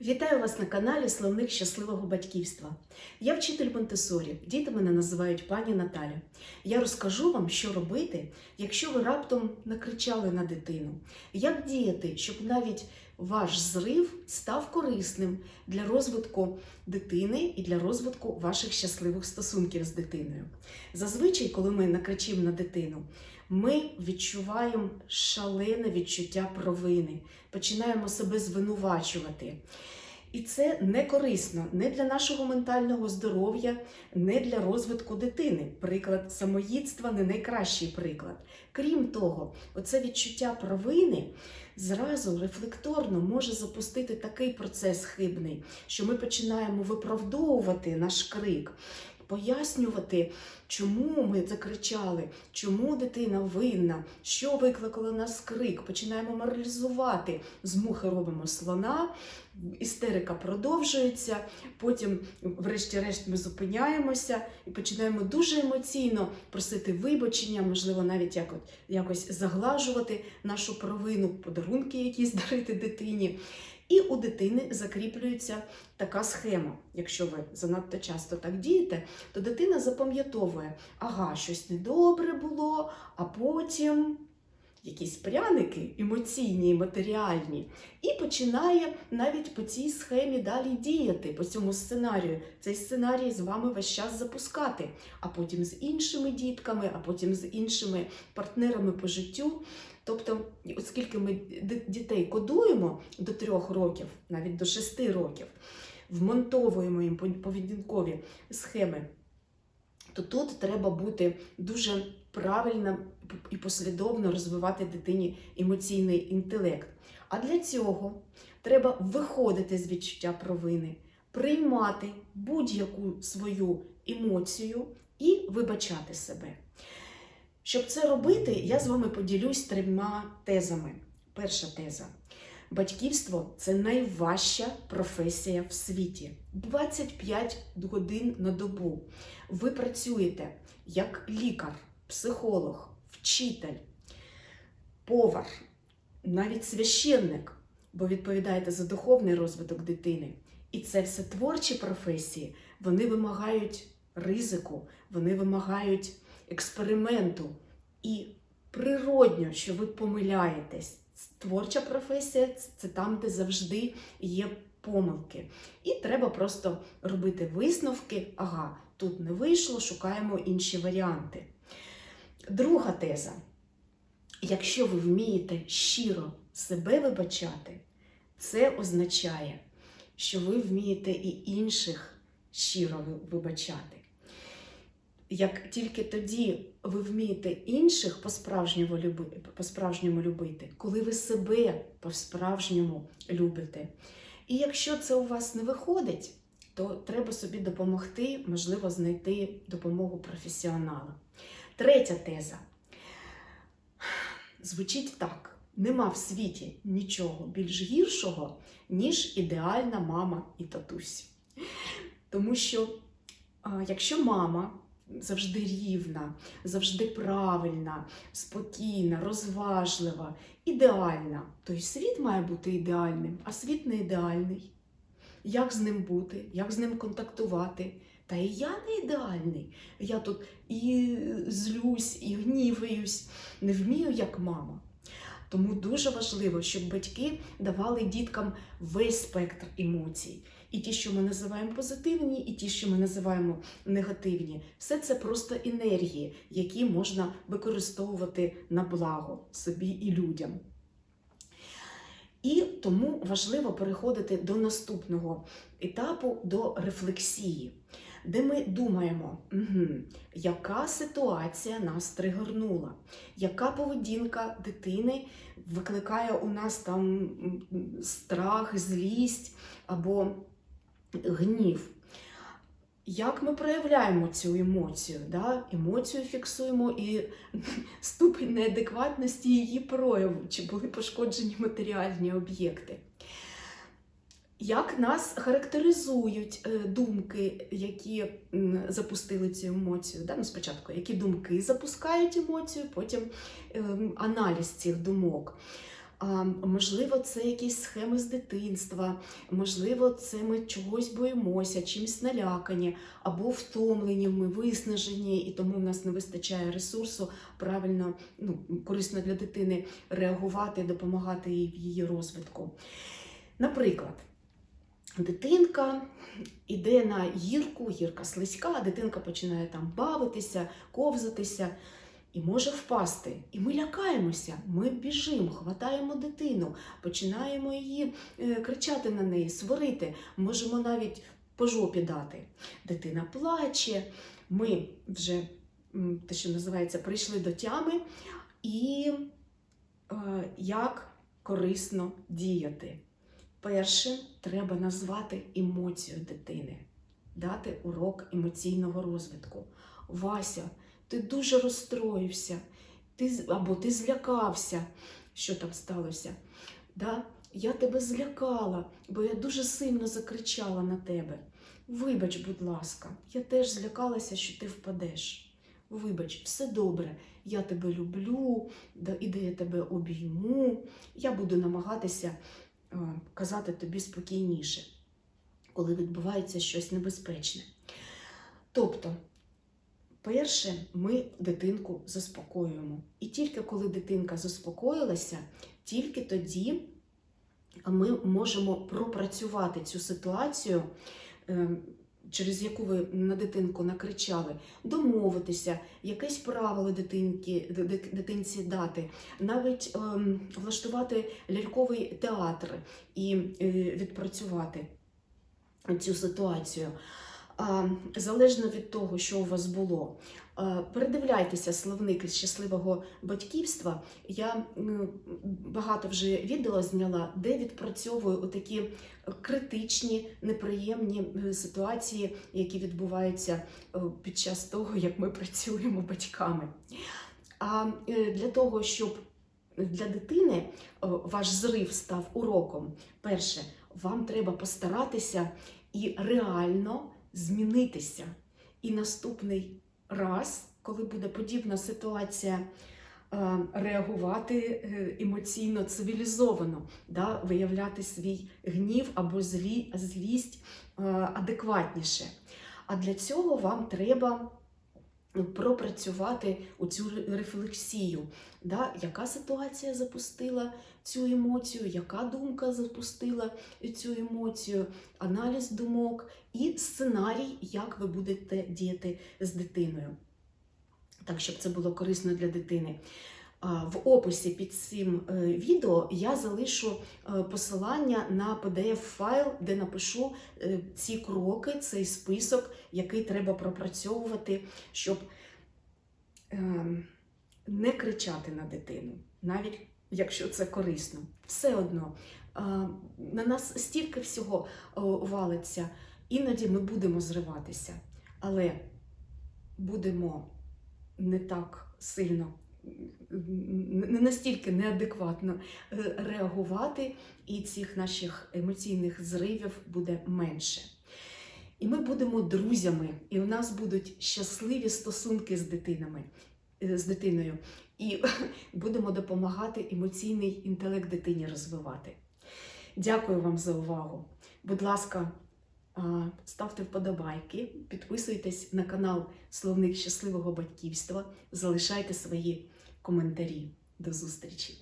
Вітаю вас на каналі Словник щасливого батьківства. Я вчитель Монтесорі. Діти мене називають пані Наталя. Я розкажу вам, що робити, якщо ви раптом накричали на дитину, як діяти, щоб навіть ваш зрив став корисним для розвитку дитини і для розвитку ваших щасливих стосунків з дитиною. Зазвичай, коли ми накричимо на дитину, ми відчуваємо шалене відчуття провини, починаємо себе звинувачувати. І це не корисно не для нашого ментального здоров'я, не для розвитку дитини. Приклад самоїдства не найкращий приклад. Крім того, оце відчуття провини зразу рефлекторно може запустити такий процес хибний, що ми починаємо виправдовувати наш крик. Пояснювати, чому ми закричали, чому дитина винна, що викликало нас крик. Починаємо моралізувати. З мухи робимо слона, істерика продовжується. Потім, врешті-решт, ми зупиняємося і починаємо дуже емоційно просити вибачення, можливо, навіть як- якось заглажувати нашу провину, подарунки якісь дарити дитині. І у дитини закріплюється така схема. Якщо ви занадто часто так дієте, то дитина запам'ятовує, ага, щось недобре було, а потім якісь пряники емоційні і матеріальні, і починає навіть по цій схемі далі діяти, по цьому сценарію. Цей сценарій з вами весь час запускати, а потім з іншими дітками, а потім з іншими партнерами по життю. Тобто, оскільки ми дітей кодуємо до трьох років, навіть до шести років, вмонтовуємо їм поведінкові схеми, то тут треба бути дуже правильно і послідовно розвивати дитині емоційний інтелект. А для цього треба виходити з відчуття провини, приймати будь-яку свою емоцію і вибачати себе. Щоб це робити, я з вами поділюсь трьома тезами. Перша теза. Батьківство це найважча професія в світі. 25 годин на добу. Ви працюєте як лікар, психолог, вчитель, повар, навіть священник, бо відповідаєте за духовний розвиток дитини. І це все творчі професії. Вони вимагають ризику, вони вимагають експерименту. І природньо, що ви помиляєтесь. Творча професія це там, де завжди є помилки. І треба просто робити висновки. Ага, тут не вийшло, шукаємо інші варіанти. Друга теза. Якщо ви вмієте щиро себе вибачати, це означає, що ви вмієте і інших щиро вибачати. Як тільки тоді ви вмієте інших по-справжньому любити, по-справжньому любити, коли ви себе по-справжньому любите. І якщо це у вас не виходить, то треба собі допомогти, можливо, знайти допомогу професіонала. Третя теза звучить так: нема в світі нічого більш гіршого, ніж ідеальна мама і татусь. Тому що якщо мама завжди рівна, завжди правильна, спокійна, розважлива, ідеальна, Той світ має бути ідеальним, а світ не ідеальний. Як з ним бути, як з ним контактувати? Та і я не ідеальний. Я тут і злюсь, і гніваюсь, не вмію, як мама. Тому дуже важливо, щоб батьки давали діткам весь спектр емоцій. І ті, що ми називаємо позитивні, і ті, що ми називаємо негативні. Все це просто енергії, які можна використовувати на благо собі і людям. І тому важливо переходити до наступного етапу до рефлексії, де ми думаємо, угу, яка ситуація нас тригернула, яка поведінка дитини викликає у нас там страх, злість або гнів. Як ми проявляємо цю емоцію? Да? Емоцію фіксуємо і ступень неадекватності її прояву, чи були пошкоджені матеріальні об'єкти. Як нас характеризують е, думки, які запустили цю емоцію? Да? Ну, спочатку, які думки запускають емоцію, потім ем, аналіз цих думок. Можливо, це якісь схеми з дитинства, можливо, це ми чогось боїмося, чимось налякані, або втомлені, ми виснажені, і тому в нас не вистачає ресурсу правильно, ну, корисно для дитини реагувати, допомагати їй в її розвитку. Наприклад, дитинка іде на гірку, гірка слизька, дитинка починає там бавитися, ковзатися і може впасти. І ми лякаємося, ми біжимо, хватаємо дитину, починаємо її е, кричати на неї, сварити, можемо навіть по жопі дати. Дитина плаче, ми вже те, що називається, прийшли до тями, і е, як корисно діяти. Перше, треба назвати емоцію дитини, дати урок емоційного розвитку. Вася, ти дуже розстроївся, ти, або ти злякався, що там сталося. Да? Я тебе злякала, бо я дуже сильно закричала на тебе. Вибач, будь ласка, я теж злякалася, що ти впадеш. Вибач, все добре, я тебе люблю, да- іди я тебе обійму. Я буду намагатися казати тобі спокійніше, коли відбувається щось небезпечне. Тобто, перше, ми дитинку заспокоюємо. І тільки коли дитинка заспокоїлася, тільки тоді ми можемо пропрацювати цю ситуацію, е, через яку ви на дитинку накричали, домовитися, якесь правило дитинки, дитинці дати, навіть ем, влаштувати ляльковий театр і е, відпрацювати цю ситуацію. Залежно від того, що у вас було. Передивляйтеся словник щасливого батьківства. Я багато вже відео зняла, де відпрацьовую такі критичні, неприємні е, ситуації, які відбуваються е, під час того, як ми працюємо батьками. А е, для того, щоб для дитини ваш зрив став уроком, перше, вам треба постаратися і реально змінитися. І наступний раз, коли буде подібна ситуація, е, реагувати е, емоційно цивілізовано, да, виявляти свій гнів або злі, злість е, адекватніше. А для цього вам треба пропрацювати у цю рефлексію, да, яка ситуація запустила цю емоцію, яка думка запустила цю емоцію, аналіз думок і сценарій, як ви будете діяти з дитиною. Так, щоб це було корисно для дитини. В описі під цим е, відео я залишу е, посилання на PDF-файл, де напишу е, ці кроки, цей список, який треба пропрацьовувати, щоб ем, не кричати на дитину, навіть якщо це корисно. Все одно на нас стільки всього валиться, іноді ми будемо зриватися, але будемо не так сильно, не настільки неадекватно е, реагувати, і цих наших емоційних зривів буде менше. І ми будемо друзями, і у нас будуть щасливі стосунки з дитинами, е, з дитиною. І будемо допомагати емоційний інтелект дитині розвивати. Дякую вам за увагу. Будь ласка, ставте вподобайки, підписуйтесь на канал Словник щасливого батьківства, залишайте свої коментарі. До зустрічі!